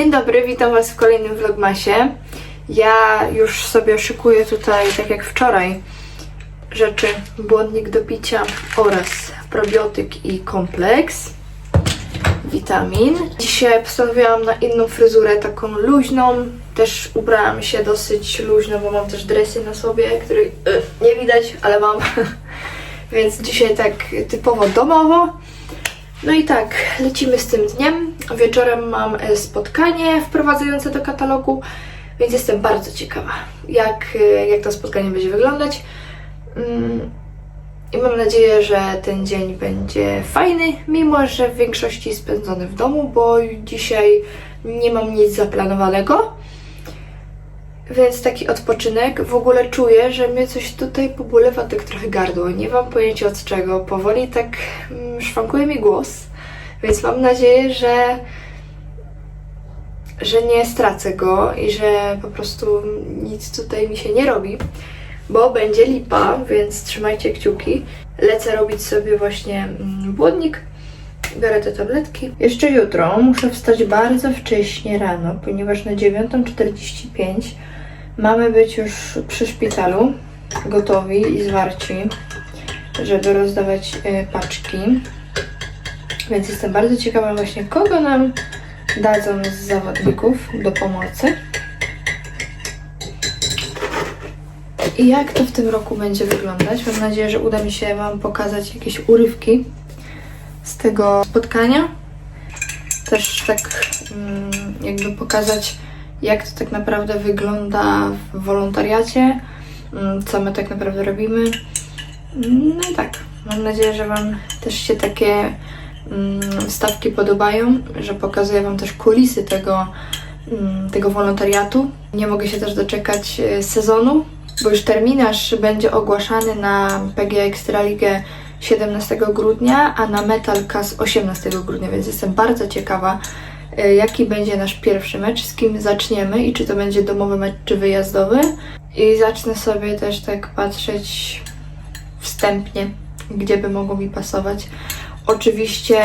Dzień dobry, witam Was w kolejnym vlogmasie. Ja już sobie szykuję tutaj, tak jak wczoraj, rzeczy błonnik do picia oraz probiotyk i kompleks witamin. Dzisiaj postanowiłam na inną fryzurę, taką luźną. Też ubrałam się dosyć luźno, bo mam też dresy na sobie, których e, nie widać, ale mam. Więc dzisiaj tak typowo domowo. No i tak, lecimy z tym dniem. Wieczorem mam e, spotkanie wprowadzające do katalogu, więc jestem bardzo ciekawa, jak, e, jak to spotkanie będzie wyglądać. Mm, I mam nadzieję, że ten dzień będzie fajny, mimo że w większości spędzony w domu, bo dzisiaj nie mam nic zaplanowanego. Więc taki odpoczynek. W ogóle czuję, że mnie coś tutaj pobolewa tak trochę gardło. Nie mam pojęcia od czego. Powoli tak mm, szwankuje mi głos. Więc mam nadzieję, że że nie stracę go i że po prostu nic tutaj mi się nie robi, bo będzie lipa, więc trzymajcie kciuki. Lecę robić sobie właśnie mm, błonnik. Biorę te tabletki. Jeszcze jutro muszę wstać bardzo wcześnie rano, ponieważ na 9.45 mamy być już przy szpitalu, gotowi i zwarci, żeby rozdawać e, paczki. Więc jestem bardzo ciekawa właśnie, kogo nam dadzą z zawodników do pomocy. I jak to w tym roku będzie wyglądać? Mam nadzieję, że uda mi się Wam pokazać jakieś urywki z tego spotkania. Też tak mm, jakby pokazać, jak to tak naprawdę wygląda w wolontariacie, mm, co my tak naprawdę robimy. No i tak, mam nadzieję, że Wam też się takie mm, wstawki podobają, że pokazuję Wam też kulisy tego, mm, tego wolontariatu. Nie mogę się też doczekać e, sezonu, bo już terminarz będzie ogłaszany na PG Ekstraligę 17 grudnia, a na Metal Cast 18 grudnia, więc jestem bardzo ciekawa, e, jaki będzie nasz pierwszy mecz, z kim zaczniemy i czy to będzie domowy mecz, czy wyjazdowy. I zacznę sobie też tak patrzeć wstępnie, gdzie by mogło mi pasować. Oczywiście,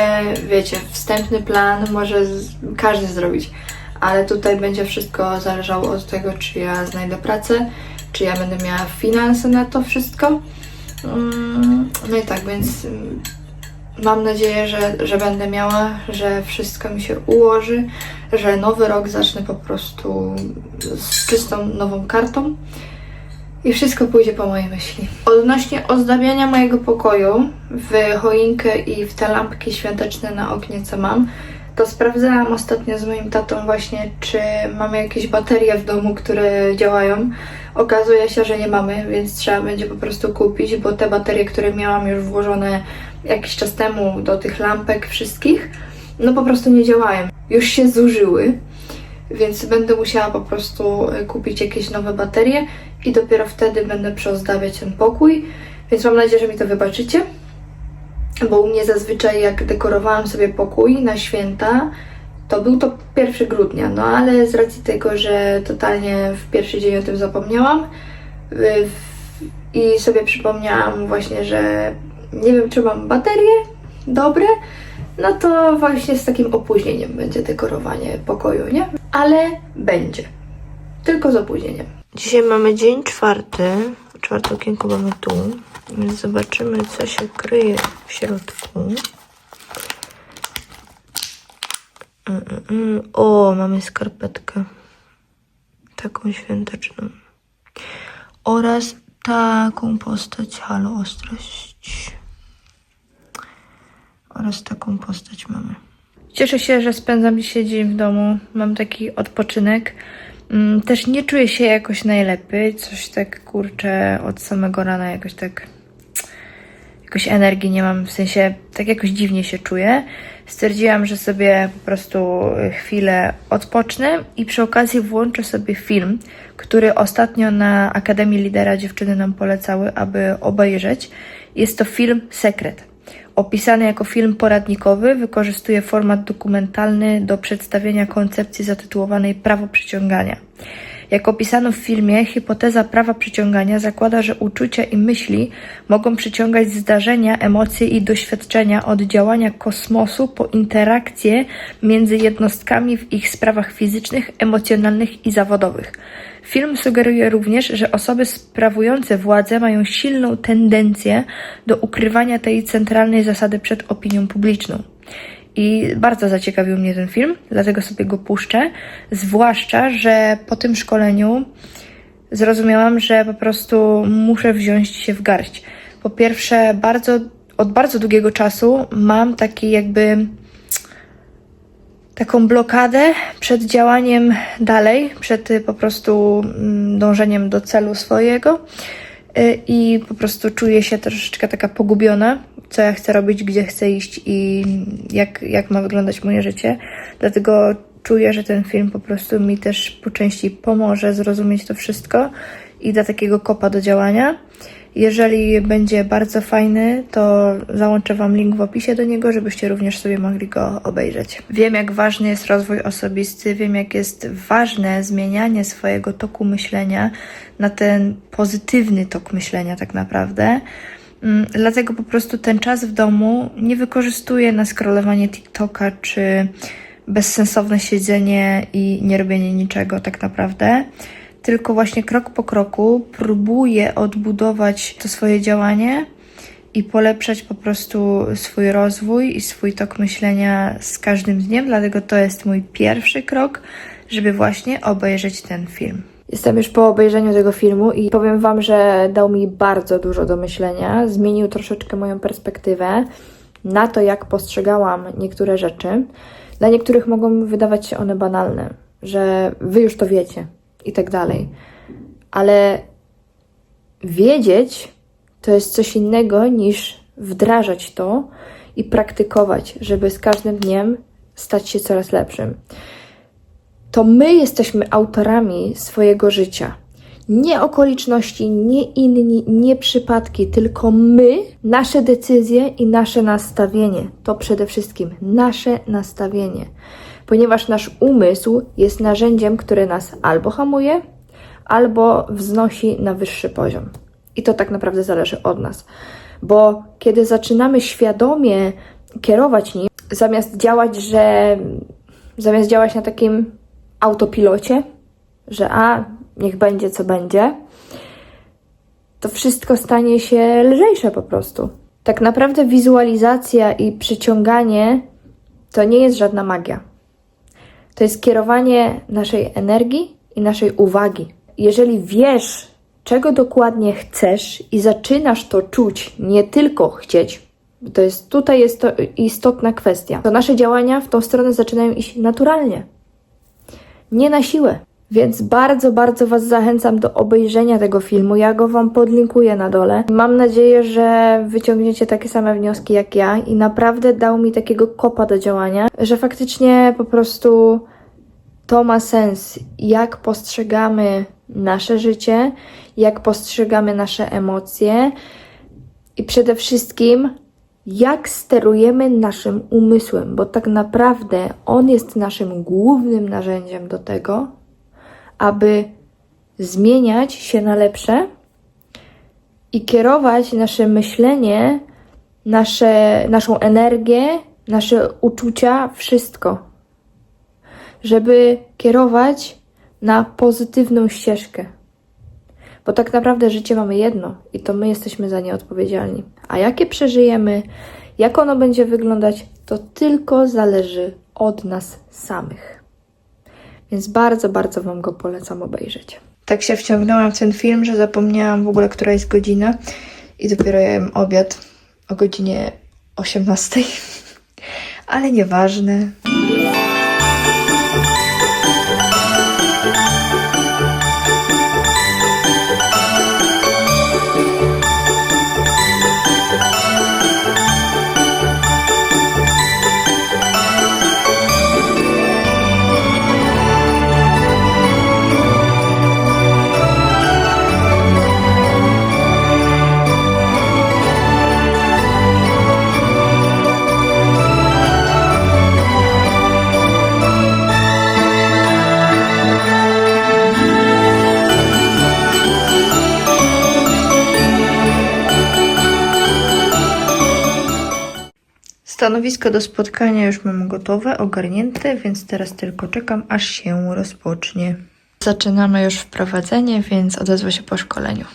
wiecie, wstępny plan może z, każdy zrobić, ale tutaj będzie wszystko zależało od tego, czy ja znajdę pracę, czy ja będę miała finanse na to wszystko. Mm, No i tak, więc mm, mam nadzieję, że, że będę miała, że wszystko mi się ułoży, że nowy rok zacznę po prostu z czystą nową kartą i wszystko pójdzie po mojej myśli. Odnośnie ozdabiania mojego pokoju w choinkę i w te lampki świąteczne na oknie, co mam, to sprawdzałam ostatnio z moim tatą właśnie, czy mamy jakieś baterie w domu, które działają. Okazuje się, że nie mamy, więc trzeba będzie po prostu kupić, bo te baterie, które miałam już włożone jakiś czas temu do tych lampek wszystkich, no po prostu nie działają. Już się zużyły więc będę musiała po prostu y, kupić jakieś nowe baterie i dopiero wtedy będę przeozdabiać ten pokój. Więc mam nadzieję, że mi to wybaczycie, bo u mnie zazwyczaj jak dekorowałam sobie pokój na święta, to był to 1 grudnia, no ale z racji tego, że totalnie w pierwszy dzień o tym zapomniałam y, i sobie przypomniałam właśnie, że nie wiem, czy mam baterie dobre, no to właśnie z takim opóźnieniem będzie dekorowanie pokoju, nie? Ale będzie. Tylko z opóźnieniem. Dzisiaj mamy dzień czwarty. Czwarte okienko mamy tu. Więc zobaczymy, co się kryje w środku. Mm, mm, mm. O, mamy skarpetkę. Taką świąteczną. Oraz taką postać. Halo, ostrość oraz taką postać mamy. Cieszę się, że spędzam dzisiaj dzień w domu. Mam taki odpoczynek. Mm, Też nie czuję się jakoś najlepiej. Coś tak kurczę od samego rana jakoś tak jakoś energii nie mam, w sensie tak jakoś dziwnie się czuję. Stwierdziłam, że sobie po prostu chwilę odpocznę i przy okazji włączę sobie film, który ostatnio na Akademii Lidera dziewczyny nam polecały, aby obejrzeć. Jest to film Sekret Opisany jako film poradnikowy, wykorzystuje format dokumentalny do przedstawienia koncepcji zatytułowanej Prawo przyciągania. Jak opisano w filmie, hipoteza prawa przyciągania zakłada, że uczucia i myśli mogą przyciągać zdarzenia, emocje i doświadczenia od działania kosmosu po interakcje między jednostkami w ich sprawach fizycznych, emocjonalnych i zawodowych. Film sugeruje również, że osoby sprawujące władzę mają silną tendencję do ukrywania tej centralnej zasady przed opinią publiczną. I bardzo zaciekawił mnie ten film, dlatego sobie go puszczę. Zwłaszcza, że po tym szkoleniu zrozumiałam, że po prostu muszę wziąć się w garść. Po pierwsze, bardzo, od bardzo długiego czasu mam taki jakby taką blokadę przed działaniem dalej, przed y, po prostu mm, dążeniem do celu swojego y, i po prostu czuję się troszeczkę taka pogubiona, co ja chcę robić, gdzie chcę iść i jak, jak ma wyglądać moje życie. Dlatego czuję, że ten film po prostu mi też po części pomoże zrozumieć to wszystko i da takiego kopa do działania. Jeżeli będzie bardzo fajny, to załączę Wam link w opisie do niego, żebyście również sobie mogli go obejrzeć. Wiem, jak ważny jest rozwój osobisty, wiem, jak jest ważne zmienianie swojego toku myślenia na ten pozytywny tok myślenia, tak naprawdę. Mm, Dlatego po prostu ten czas w domu nie wykorzystuję na scrollowanie TikToka czy bezsensowne siedzenie i nie robienie niczego tak naprawdę tylko właśnie krok po kroku próbuję odbudować to swoje działanie i polepszać po prostu swój rozwój i swój tok myślenia z każdym dniem, dlatego to jest mój pierwszy krok, żeby właśnie obejrzeć ten film. Jestem już po obejrzeniu tego filmu i powiem Wam, że dał mi bardzo dużo do myślenia. Zmienił troszeczkę moją perspektywę na to, jak postrzegałam niektóre rzeczy. Dla niektórych mogą wydawać się one banalne, że Wy już to wiecie i tak dalej. Ale wiedzieć to jest coś innego niż wdrażać to i praktykować, żeby z każdym dniem stać się coraz lepszym. To my jesteśmy autorami swojego życia. Nie okoliczności, nie inni, nie przypadki, tylko my, nasze decyzje i nasze nastawienie. To przede wszystkim nasze nastawienie ponieważ nasz umysł jest narzędziem, które nas albo hamuje, albo wznosi na wyższy poziom. I to tak naprawdę zależy od nas. Bo kiedy zaczynamy świadomie kierować nim, zamiast działać, że zamiast działać na takim autopilocie, że a, niech będzie co będzie, to wszystko stanie się lżejsze po prostu. Tak naprawdę wizualizacja i przyciąganie to nie jest żadna magia. To jest kierowanie naszej energii i naszej uwagi. Jeżeli wiesz, czego dokładnie chcesz i zaczynasz to czuć, nie tylko chcieć, to jest tutaj jest to istotna kwestia. To nasze działania w tą stronę zaczynają iść naturalnie. Nie na siłę. Więc bardzo, bardzo Was zachęcam do obejrzenia tego filmu. Ja go Wam podlinkuję na dole. Mam nadzieję, że wyciągniecie takie same wnioski jak ja i naprawdę dał mi takiego kopa do działania, że faktycznie po prostu to ma sens, jak postrzegamy nasze życie, jak postrzegamy nasze emocje i przede wszystkim jak sterujemy naszym umysłem, bo tak naprawdę on jest naszym głównym narzędziem do tego, aby zmieniać się na lepsze i kierować nasze myślenie, nasze, naszą energię, nasze uczucia, wszystko, żeby kierować na pozytywną ścieżkę. Bo tak naprawdę życie mamy jedno i to my jesteśmy za nie odpowiedzialni. A jakie przeżyjemy, jak ono będzie wyglądać, to tylko zależy od nas samych. Więc bardzo, bardzo Wam go polecam obejrzeć. Tak się wciągnęłam w ten film, że zapomniałam w ogóle, która jest godzina i dopiero jem obiad o godzinie 18. Ale nieważne. Stanowisko do spotkania już mam gotowe, ogarnięte, więc teraz tylko czekam, aż się rozpocznie. Zaczynamy już wprowadzenie, więc odezwę się po szkoleniu.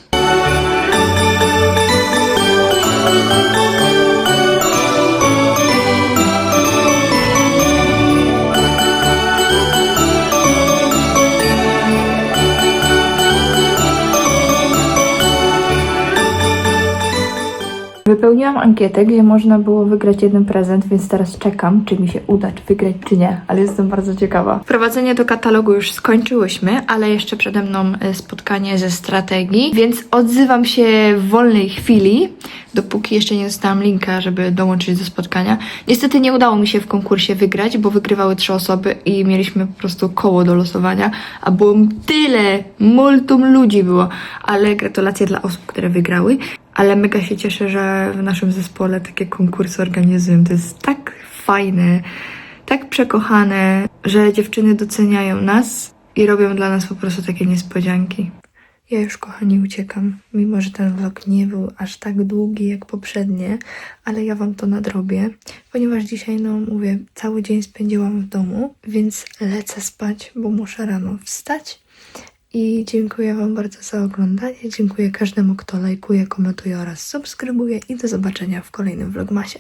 Wypełniłam ankietę, gdzie można było wygrać jeden prezent, więc teraz czekam, czy mi się uda, czy wygrać, czy nie, ale jestem bardzo ciekawa. Wprowadzenie do katalogu już skończyłyśmy, ale jeszcze przede mną e, spotkanie ze strategii, więc odzywam się w wolnej chwili, dopóki jeszcze nie dostałam linka, żeby dołączyć do spotkania. Niestety nie udało mi się w konkursie wygrać, bo wygrywały trzy osoby i mieliśmy po prostu koło do losowania, a było tyle, multum ludzi było, ale gratulacje dla osób, które wygrały. Ale mega się cieszę, że w naszym zespole takie konkursy organizują. To jest tak fajne, tak przekochane, że dziewczyny doceniają nas i robią dla nas po prostu takie niespodzianki. Ja już, kochani, uciekam, mimo że ten vlog nie był aż tak długi jak poprzednie, ale ja wam to nadrobię, ponieważ dzisiaj, no mówię, cały dzień spędziłam w domu, więc lecę spać, bo muszę rano wstać. I dziękuję Wam bardzo za oglądanie. Dziękuję każdemu, kto lajkuje, komentuje oraz subskrybuje. I do zobaczenia w kolejnym vlogmasie.